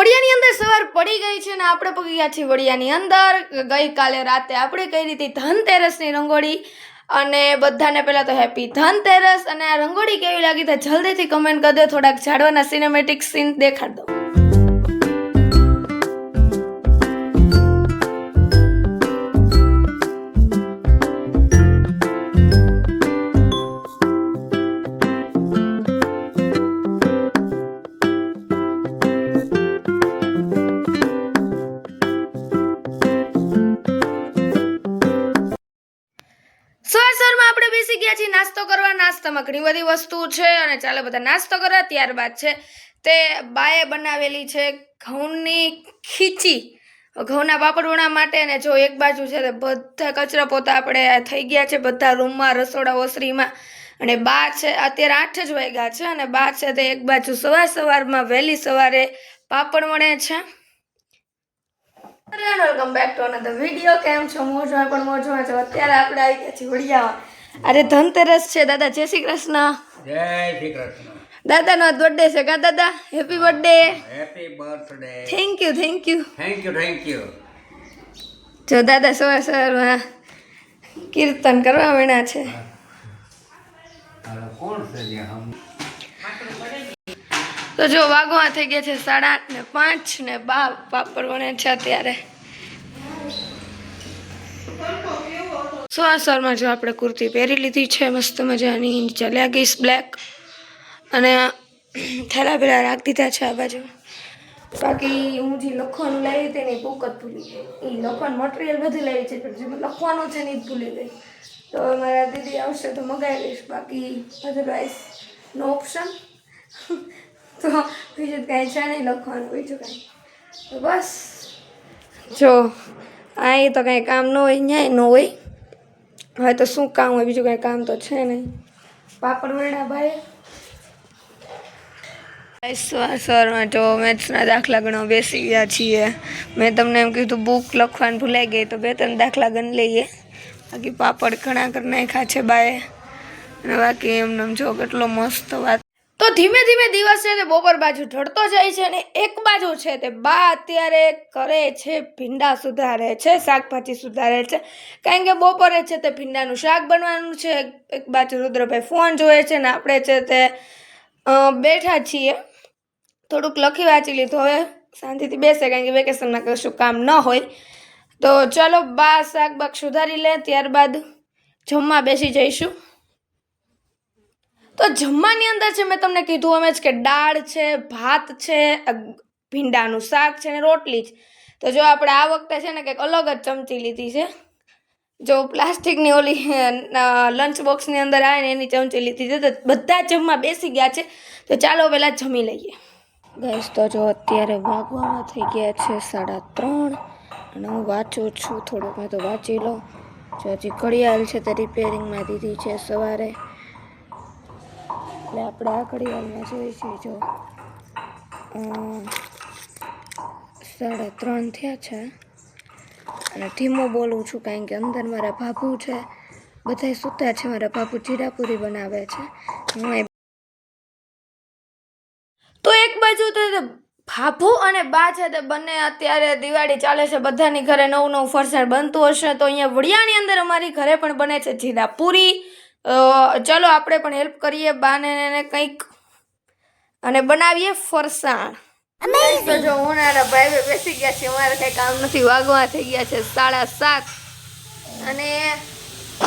વડિયાની અંદર સવાર પડી ગઈ છે ને આપણે પગી ગયા છીએ વડિયાની અંદર. ગઈકાલે રાતે આપણે કરી હતી ધનતેરસની રંગોળી અને બધાને પહેલાં તો હેપી ધનતેરસ અને આ રંગોળી કેવી લાગી તો જલ્દીથી કમેન્ટ કરી દો. થોડાક ઝાડવાના સિનેમેટિક સીન દેખાડ દો. બેસી ગયા છીએ, નાસ્તો કરવા. નાસ્તામાં ઘણી બધી વસ્તુ છે અને ચાલો બધા નાસ્તો કરવા. ત્યારબાદ છે તે બાએ બનાવેલી છે ઘઉંની ખીચી. ઘઉંના પાપડોણા માટે ને જો એક બાજુ છે તે બધા કચરા પોતા આપણે થઈ ગયા છે બધા રૂમમાં, રસોડા, ઓસરીમાં. અને બા છે, અત્યારે આઠ જ વાગ્યા છે અને બા છે તે એક બાજુ સવાર સવારમાં વહેલી સવારે પાપડ વણે છે. Welcome back to another video કેમ છો? મોજમાં? પણ મોજમાં છો? અત્યારે આપણે આવી ગયા છીએ વડિયામાં. આજે ધનતેરસ છે દાદા. જય શ્રી કૃષ્ણ. જય શ્રી કૃષ્ણ. દાદાનો બર્થડે છે કા દાદા? Happy birthday happy birthday thank you thank you thank you thank you જો દાદા સવાર સવારમાં કીર્તન કરવા વેણા છે. કોણ છે તો જો વાગવા થઈ ગયા છે સાડા આઠ ને પાંચ ને બા પાપડ વણે છે અત્યારે. સવાર સરમાં જો આપણે કુર્તી પહેરી લીધી છે, મસ્ત મજાની, ચલ્યા ગઈશ બ્લેક અને થેલા પેલા રાખી દીધા છે આ બાજુ. બાકી હું જે લખવાનું લાવી હતી ને એ બુક જ ભૂલી ગઈ. એ લખવાનું મટીરિયલ બધું લાવી છે, પણ જે લખવાનું છે ને એ જ ભૂલી ગઈ. તો મારા દીદી આવશે તો મગાવી લઈશ. બાકી અધરવાઇઝ નો ઓપ્શન તો બીજું કાંઈ છે નહીં લખવાનું, બીજું કાંઈ. તો બસ. જો અહીં તો કાંઈ કામ ન હોય, ન્યાય ન હોય. હવે તો શું કામ હોય? બીજું કાંઈ કામ તો છે નહીં. પાપડ વરણા ભાઈ. સર સવારમાં જો મેથ્સના દાખલા ગણો બેસી ગયા છીએ. મેં તમને એમ કીધું બુક લખવાનું ભૂલાઈ ગઈ, તો બે ત્રણ દાખલા ગણ લઈએ. બાકી પાપડ ઘણા કરી નાખ્યા છે બાએ. અને બાકી એમને જો કેટલો મસ્ત વાત તો ધીમે ધીમે દિવસ છે તે બપોર બાજુ ઢળતો જાય છે અને એક બાજુ છે તે બા અત્યારે કરે છે, ભીંડા સુધારે છે, શાકભાજી સુધારે છે. કારણ કે બપોરે છે તે ભીંડાનું શાક બનવાનું છે. એક બાજુ રુદ્રભાઈ ફોન જોવે છે ને આપણે છે તે બેઠા છીએ. થોડુંક લખી વાંચી લીધું હવે, શાંતિથી બેસે કારણ કે વેકેશનમાં કશું કામ ન હોય. તો ચાલો બા શાકબાક સુધારી લે, ત્યારબાદ જમવા બેસી જઈશું. તો જમવાની અંદર છે મેં તમને કીધું અમે જ કે દાળ છે, ભાત છે ભીંડાનું શાક છે ને રોટલી છે તો જો આપણે આ વખતે છે ને કંઈક અલગ જ ચમચી લીધી છે. જો પ્લાસ્ટિકની ઓલી લંચ બોક્સની અંદર આવે ને એની ચમચી લીધી છે. તો બધા જ જમવા બેસી ગયા છે. તો ચાલો પહેલાં જમી લઈએ. ગેસ તો જો અત્યારે વાગવામાં થઈ ગયા છે સાડા ત્રણ અને હું વાંચું છું. થોડુંક મેં તો વાંચી લો જો હજી ઘડિયાળ છે તે રિપેરિંગમાં દીધી છે સવારે. એટલે આપણે આ ઘડિયાળમાં જોઈએ છીએ જો. સાડા ત્રણ થયા છે. અને ધીમું બોલું છું કારણ કે અંદર મારા ભાભુ છે. બધા સૂતા છે મારા ભાભુ જીરાપુરી બનાવે છે. હું તો એક બાજુ તો ભાભુ અને બા છે તે બંને અત્યારે દિવાળી ચાલે છે. બધાની ઘરે નવું નવું ફરસાણ બનતું હશે. તો અહીંયા વડિયાની અંદર અમારી ઘરે પણ બને છે જીરા પૂરી અ, ચલો આપણે પણ હેલ્પ કરીએ બાને એને કંઈક. અને બનાવીએ ફરસાણ. તો જો ઉનાળા ભાઈ બેસી ગયા છે અમારે કઈ કામ નથી વાગવા થઈ ગયા છે સાડા સાત. અને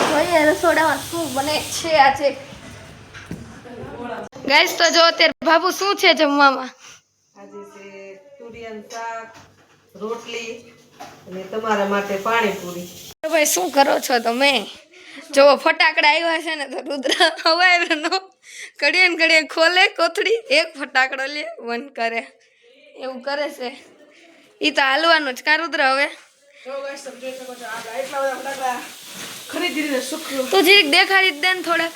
જોઈએ રસોડામાં શું બને છે આજે. ગાઈસ તો જો અત્યારે બાબુ શું છે જમવામાં? આજે છે તુરિયાનું શાક રોટલી અને તમારા માટે પાણીપુરી. ભાઈ શું કરો છો તમે? જો ફટાકડા આવ્યા છે ને તો રુદ્ર હવાય નો. ઘડીએ ને ઘડીએ ખોલે કોથળી એક ફટાકડો લે વન કરે. એવું કરે છે. એ તો હાલવાનું જ કા રુદ્ર હવે? તું જીરીક દેખાડી જ દે ને થોડાક.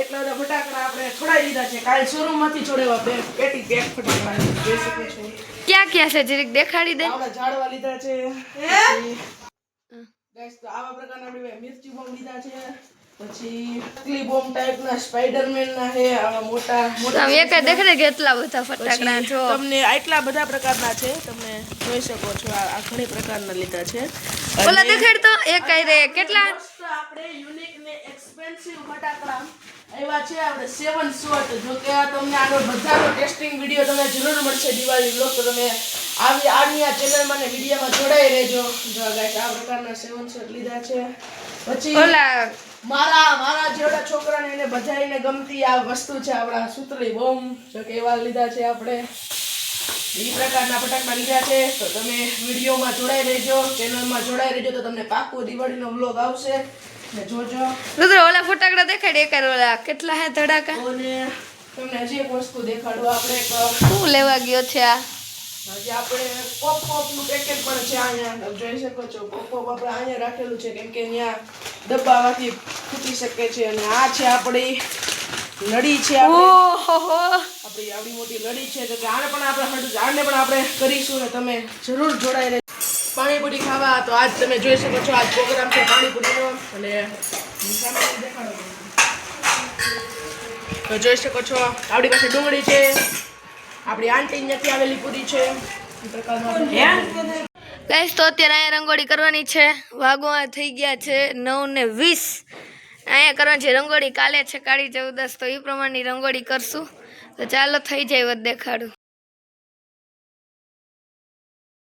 એટલા બધા ફટાકડા આપણે છોડાવી દીધા છે. કાલે શોરૂમમાંથી છોડાવ્યા બે પેટી પેક ફટાકડા. જોઈ શકો છો. ક્યાં ક્યાં છે જીરીક દેખાડી દે? ઝાડવા લીધા છે. પછી તો આવા પ્રકારના આપણે મિર્ચી બોમ્બ લીધા છે. પછી નકલી બોમ્બ ટાઈપના સ્પાઈડરમેનના છે આવા મોટા મોટા એક જ કે કેટલા બધા ફટાકડા જો. તમને આટલા બધા પ્રકારના છે તમે જોઈ શકો છો આ ઘણી પ્રકારના લીધા છે. ઓલા દેખાડ તો એક કઈ રે કેટલા? આપણે યુનિક ને એક્સપેન્સિવ ફટાકડા એવા છે આપણે સેવન શોટ જો કે તમને આગળ બધાનો ટેસ્ટિંગ વીડિયો તમને જરૂર મળશે દિવાળી બ્લોગ તો તમે આવી આની આ ચેનલમાં ને વિડીયોમાં જોડાઈ રહેજો. જો ગાઈસ આ પ્રકારના સેવન શોટ લીધા છે. પછી ઓલા મારા મારા જેવડા છોકરાને એને બધાઈને ગમતી આ વસ્તુ છે આપણા સુતળી બોમ્બ જો કે એવા લીધા છે આપણે. એ પ્રકારના ફટાકડા લીધા છે. તો તમે વિડીયોમાં જોડાઈ રહેજો. ચેનલમાં જોડાઈ રહેજો તો તમને પાકું દિવાળીનો વ્લોગ આવશે. ને જોજો. રુદ્ર ઓલા ફટાકડા દેખાડે એક ઓલા કેટલા હે ધડાકા? અને તમને હજી એક વસ્તુ દેખાડું આપણે એક શું લેવા ગયો છે આ? હજી આપણે પોપ પોપનું પેકેટ પણ છે અહીંયા. જોઈ શકો છો પોપ પોપ આપણે અહીંયા રાખેલું છે કેમ કે અહીંયા ડબ્બામાંથી ફૂટી શકે છે અને આ છે આપણી લડી છે આપણી. આવડી મોટી લડી છે તો કે આને પણ આપણે આને પણ આપણે કરીશું ને તમે જરૂર જોડાઈ પાણીપુરી ખાવા તો આજ તમે જોઈ શકો છો આજ પ્રોગ્રામ છે પાણીપુરીનો. અને તો જોઈ શકો છો આપણી પાસે ડુંગળી છે. આપણી આંટી ત્યાંથી આવેલી પૂરી છે. એ ગાઈસ તો અત્યારે અહીંયા રંગોળી કરવાની છે. વાગવા થઈ ગયા છે નવ ને વીસ. અહીંયા કરવાની છે રંગોળી. કાલે છે કાળી ચૌદસ તો એ પ્રમાણની રંગોળી કરશું. તો ચાલો થઈ જાય વધ દેખાડું.